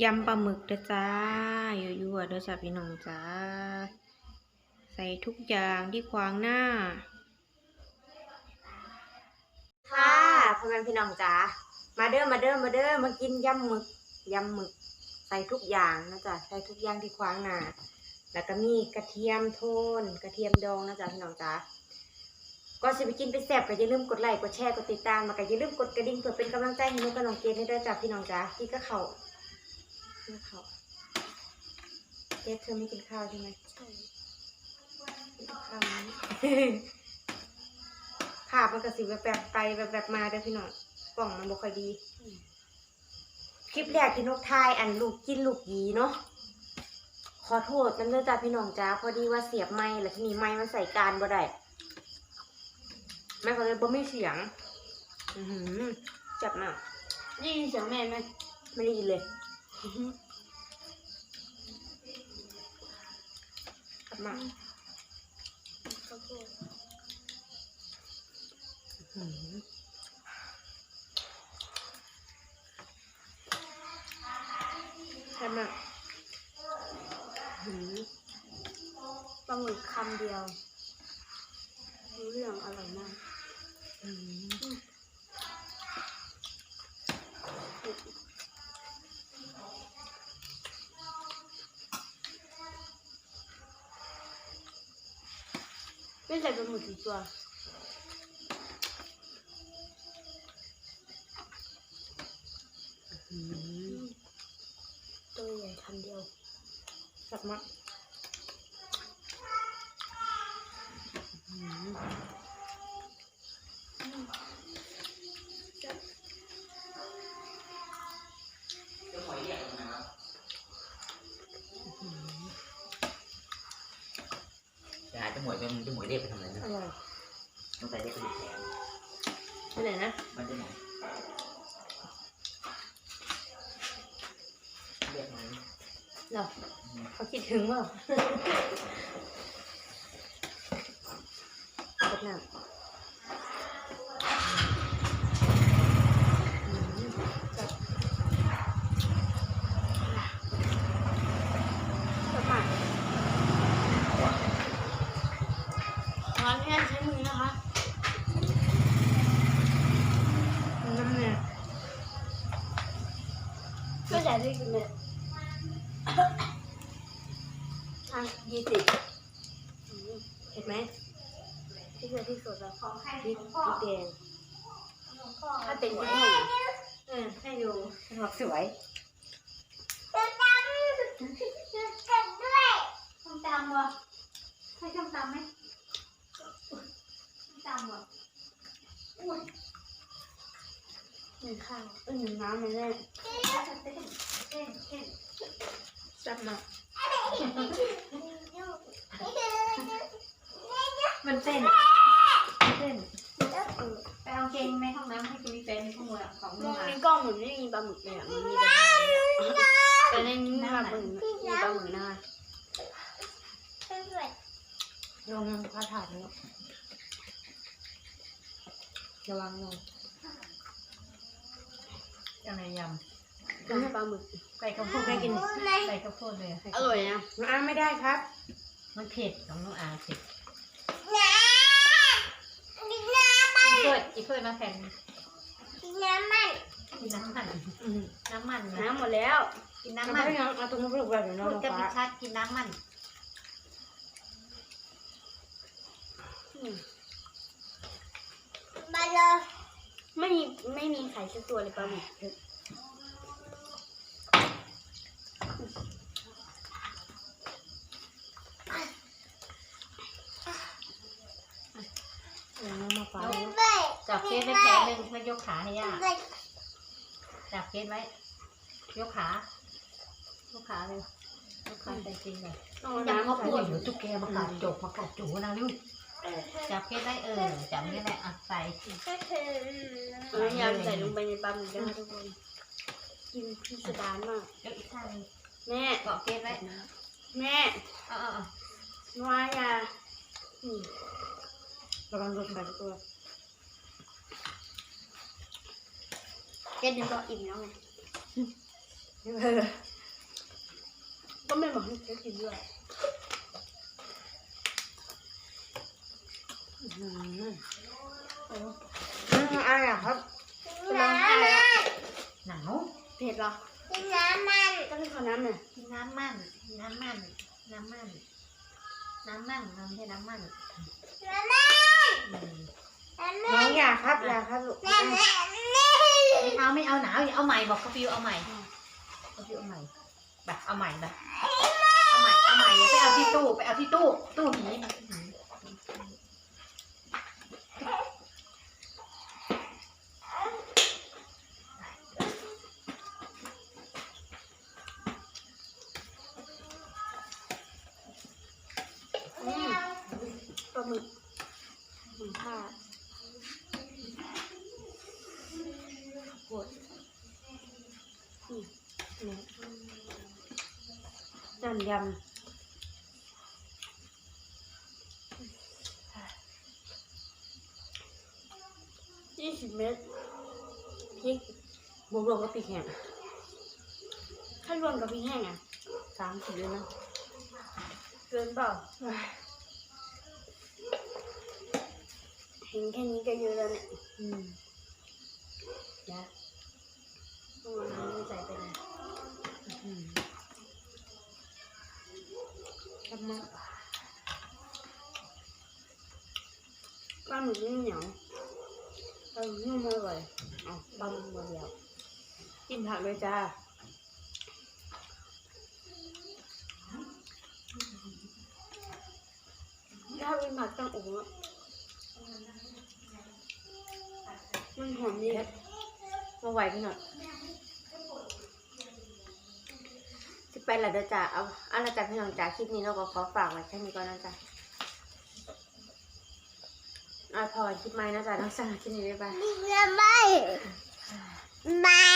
ยำปลาหมึกเด้อจ้ายั่วๆเด้อจ้าพี่น้องจ้า ใส่ทุกอย่างที่ขวางหน้า ค่ะพ่อแม่พี่น้องจ้า มาเด้อ มาเด้อ มาเด้อ มากินยำหมึก ยำหมึก ใส่ทุกอย่างนะจ๊ะ ใส่ทุกอย่างที่ขวางหน้า แล้วก็มีกระเทียมโทน กระเทียมดองนะจ๊ะพี่น้องจ้าก็สิไปกินไปแซ่บก็อย่าลืมกดไลค์ กดแชร์ กดติดตามแล้วก็อย่าลืมกดกระดิ่งเพื่อเป็นกำลังใจให้หนูกับน้องเกดให้ด้วยจ้ะพี่น้องจ้าที่ก็เขา ก็เขาเกดเธอไม่กินข้าวใช่ไหมใช่กินข้าวไหมภาพมันก็สิแบบแบบไปแบบแบบมาเด้อพี่น้องกล่องมันบ่ค่อยดี คลิปแรกที่นกทายอันลูกกินลูกหยีเนาะขอโทษน้ำเด้อจ้าพี่น้องจ้าพอดีว่าเสียบไม้แล้วทีนี้ไม้มันใส่การบ่ได้แม่ก็เลยบ่มีเสียง อือหือจับมากได้ยินเสียงแม่ไหมไม่ได้ยินเลย อื้อหือจับมากข้าวโพดอื้อหือจับมากปลาหมึกคำเดียวรู้เรื่องอร่อยมากอื้อ ไม่ใส่ปลาหมึกกี่ตัวตัวใหญ่คำเดียวสับมาก หือจะหาจะหมวยเป็นจะหมวยเรียกไปทำอะไรนะอร่อยต้องใส่เรียกไปดูแผลไปไหนนะมันจะหมวยเรียกมันเหรอเขาคิดถึงเปล่ากดหนักจั ไม่ใส่ได้กินเลยอะยี่สิบเห็นไหมที่เยอที่สุดแล้วพริกพริกแดงถ้าเป็นที่ห้องเออให้ดูบอกสวยส้มตำวะให้ส้มตำไหมส้มตำวะอุ้ย หนึ่งข้าวเออหนึ่งน้ำเลยแม่จับมากมันเต้นมันเต้นไปเอาเกงในห้องน้ำให้คุณมีแฟนในห้องมือของมมือองมาในกล้องเหมือนไม่มีปลาหมึกเลยอะมันมีแต่ปลาแต่ในนี้มีปลาหมึกมีปลาหมึกนะคะลงพระถาดนี้ระวังลงยั งไงยกับปลาหมึกำไก่ข้าวโพดใครกินไก่ข้าวโพดเลย อร่อยนะน้องอ้าไม่ได้ครับ มันเผ็ดของน้องอาเผ็ดน้ำมันอีเพิดอีเพิดมาแผ่นน้ำมันกินน้ำมันอืมน้ำมันนะน้ำหมดแล้ว กินน้ำน้ำมัมันนเอาตรงนี้ไปลูกแบบน้องพูดน้องกันฟ้าชัดกินน้ำมันมาเลย ไม่มีไม่มีไข่สักตัวเลยปลาหมึกน้องมาฟ้าไปจับเกสไว้แขนหนึ่งเพื่อยกขาให้ย่าไปจับเกสไว้ ยกขา ยกขาเลยยกขาใส่จริงเลยต้องเอายังน้ำข้าวใส่โพดอยู่ตุ๊กแกมากัดจกมากัดจูนะลูก จับเกสไว้เออจับนี่แหละอะใส่ก็คือเอาน้ำยำใส่ลงไปในปลาหมึกนะคะทุกคน กินพิสดารมากยกอีกข้างหนึงแม่เกาะเกสไว้แม่เอาเอาเอานัวยานี่ระวังโดนใส่ตัวเก็ดเดี๋ยวก็อิ่มแล้วไง เออก็ไม่บอกให้เค้กกินด้วย อื้อหือโอ้อืมอะไรอะครับน้ำมันหนาวเผ็ดเหรอน้ำมันต้องขอน้ำหน่อยกินน้ำมันน้ำมันน้ำมันน้ำมันน้ำไม่ใช่น้ำมันน้ำมันอืมน้ำน้มัอนงอยากครับอยากครับลูกน้ำมันไม่เอาไม่เอาหนาวอย่าเอาใหม่บอกเขาฟิวเอาใหม่เขาฟิวเอาใหม่แบบเอาใหม่แบบเอาใหม่เอาใหม่อย่าไปเอาที่ตู้ไปเอาที่ตู้ตู้หนีหนี อืมปลา หมึกหมึกผ้าโคตรอืมนี่น้ำยำยี่สิบเมตรพริกบวกรวมกับพริกแห้งถ้ารวมกับพริกแห้งอะสามสิบเลยนะเกินเปล่า เห็นแค่นี้ก็เยอะแล้วเนี่ยอืมนะต้องเอาน้ำใส่ไปเลยอืมครับมาปลาหมึกนี่เหนียวปลาหมึกนุ่มอร่อยเอาปลาหมึกมาเดียว กินผักเลยจ้าถ้าเป็นผัดตั้งโอะ มันหอมดีมาไหวพี่หน่อยจะไปละเด้อจ้าเอาเอาละจ้าพี่น้องจ้าคลิปนี้เราก็ขอฝากไว้แค่นี้ก่อนนะจ้าอะพอคลิปใหม่นะจ้าน้องสาวคลิปนี้บ๊ายบายน้ำมันบาย